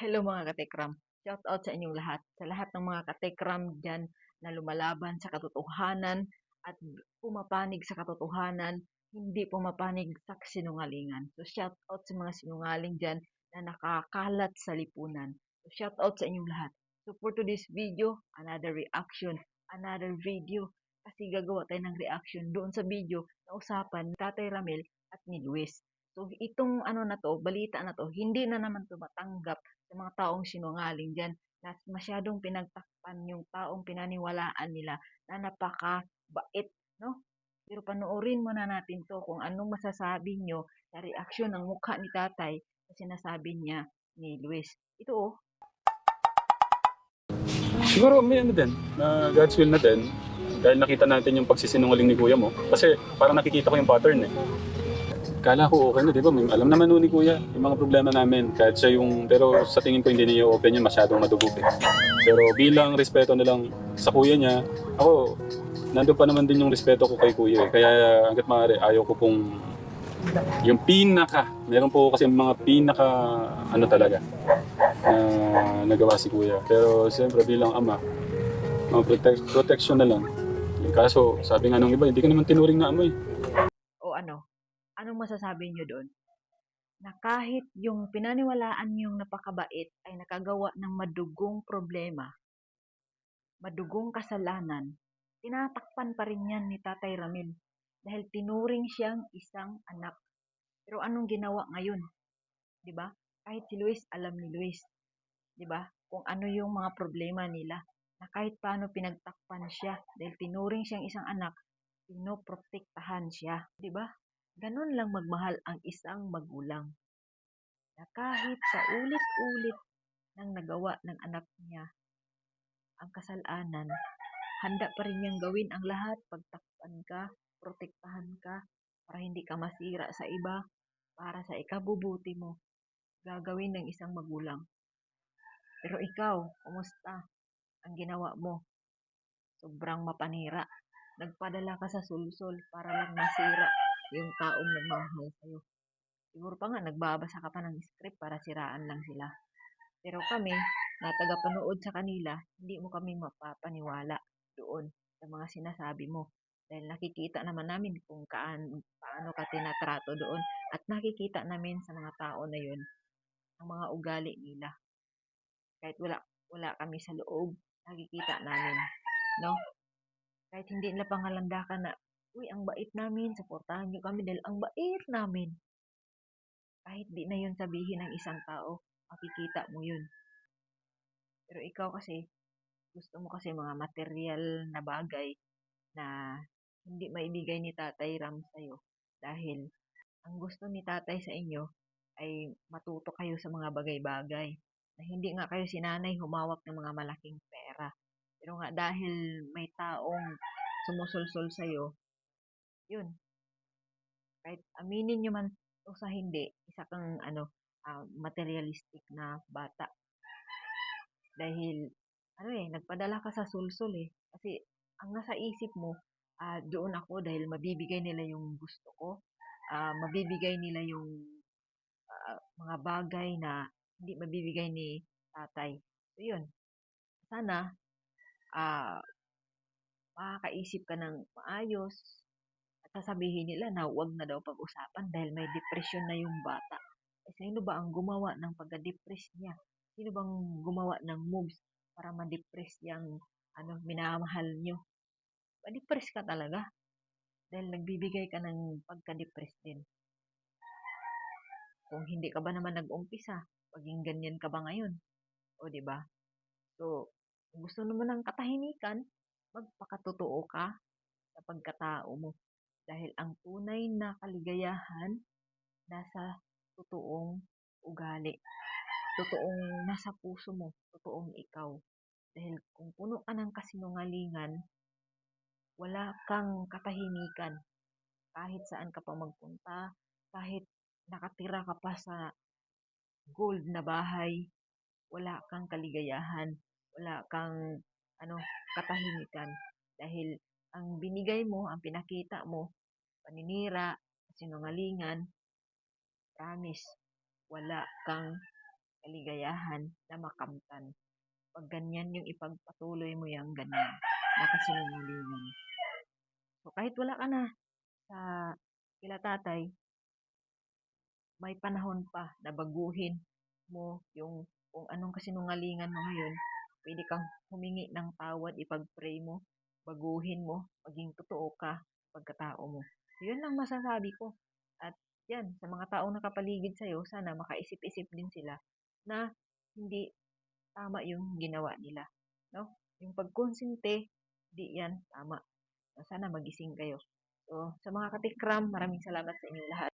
Hello mga katekram. Shout out sa inyong lahat. Sa lahat ng mga katekram dyan na lumalaban sa katotohanan at pumapanig sa katotohanan, hindi pumapanig sa sinungalingan. So shout out sa mga sinungaling dyan na nakakalat sa lipunan. So shout out sa inyong lahat. So for today's video, another reaction, another video. Kasi gagawa tayo ng reaction doon sa video na usapan ni Tatay Ramel at ni Luis. So itong ano na to, balita na to, hindi na naman to matanggap sa mga taong sinungaling dyan na masyadong pinagtakpan yung taong pinaniwalaan nila na napakabait, no? Pero panoorin muna natin to kung anong masasabi nyo sa reaksyon ng mukha ni tatay sa sinasabi niya ni Luis. Ito oh, Siguro may ano din, na God's will na din. Dahil nakita natin yung pagsisinungaling ni kuya mo. Kasi parang nakikita ko yung pattern eh. Kala ko okay na, di ba? Alam naman nun ni kuya yung mga problema namin. Kahit siya yung, pero sa tingin ko hindi niya open yun, masyadong madugo eh. Pero bilang respeto na lang sa kuya niya, ako, nandun pa naman din yung respeto ko kay kuya eh. Kaya hanggat maaari, ayaw ko pong yung pinaka, meron po kasi mga pinaka, ano talaga, na nagawa si kuya. Pero siyempre bilang ama, mga protect, protection na lang. Kaso, sabi nga nung iba, hindi ko naman tinuring na ama eh. Ano, anong masasabi nyo doon? Na kahit yung pinaniwalaan yung napakabait ay nakagawa ng madugong problema, madugong kasalanan, tinatakpan pa rin yan ni Tatay Ramil dahil tinuring siyang isang anak. Pero anong ginawa ngayon? 'Di ba? Kahit si Luis, alam ni Luis, 'di ba? Kung ano yung mga problema nila. Na kahit paano pinagtakpan siya dahil tinuring siyang isang anak, pinoprotektahan siya, 'di ba? Ganun lang magmahal ang isang magulang. Na kahit sa ulit-ulit nang nagawa ng anak niya ang kasalanan, handa pa rin niyang gawin ang lahat, pagtakpan ka, protektahan ka, para hindi ka masira sa iba, para sa ikabubuti mo, gagawin ng isang magulang. Pero ikaw, kumusta ang ginawa mo? Sobrang mapanira. Nagpadala ka sa sulsol para lang masira yung taong nagmamahal sa'yo. Siguro pa nga, nagbabasa ka pa ng script para siraan lang sila. Pero kami, na tagapanood sa kanila, hindi mo kami mapapaniwala doon sa mga sinasabi mo. Dahil nakikita naman namin kung kaan, paano ka tinatrato doon at nakikita namin sa mga tao na yun ang mga ugali nila. Kahit wala, wala kami sa loob, nakikita namin. No? Kahit hindi nila pangalandakan na, uy, ang bait namin, supportahan nyo kami dahil ang bait namin. Kahit di na yun sabihin ng isang tao, makikita mo yun. Pero ikaw kasi, gusto mo kasi mga material na bagay na hindi maibigay ni Tatay Ram sa'yo. Dahil ang gusto ni Tatay sa inyo ay matuto kayo sa mga bagay-bagay. Na hindi nga kayo sinanay humawak ng mga malaking pera. Pero nga dahil may taong sumusulsol sa'yo, yun. Kahit aminin nyo man o sa hindi, isa kang ano, ah, materialistic na bata. Dahil, ano eh, nagpadala ka sa sulsol eh. Kasi, ang nasa isip mo, ah, doon ako dahil mabibigay nila yung gusto ko. Ah, mabibigay nila yung ah, mga bagay na hindi mabibigay ni tatay. So, yun. Sana, ah, makakaisip ka ng maayos sasabihin nila na huwag na daw pag-usapan dahil may depression na yung bata. Eh, sino ba ang gumawa ng pagka-depress niya? Sino bang gumawa ng moves para ma-depress yung ano, minamahal nyo? Ma-depress ka talaga dahil nagbibigay ka ng pagka-depress din. Kung hindi ka ba naman nag-umpisa, maging ganyan ka ba ngayon? O, di ba? So, kung gusto naman ng katahimikan, magpakatotoo ka sa pagkatao mo. Dahil ang tunay na kaligayahan nasa totoong ugali. Totoong nasa puso mo, totoong ikaw. Dahil kung puno ka ng kasinungalingan, wala kang katahimikan. Kahit saan ka pa magpunta, kahit nakatira ka pa sa gold na bahay, wala kang kaligayahan, wala kang ano, katahimikan. Dahil ang binigay mo, ang pinakita mo, paninira, sinungalingan, promise, wala kang kaligayahan na makamtan. Pag ganyan yung ipagpatuloy mo yung ganyan, nakasinungalingan. So kahit wala ka na sa kila tatay, may panahon pa na baguhin mo yung kung anong kasinungalingan mo ngayon, pwede kang humingi ng tawad, ipag-pray mo, baguhin mo, maging totoo ka pagkatao mo. Yun lang masasabi ko. At yan, sa mga taong nakapaligid sa'yo, sana makaisip-isip din sila na hindi tama yung ginawa nila. No? Yung pagkonsente, di yan tama. Sana magising kayo. So, sa mga katikram, maraming salamat sa inyong lahat.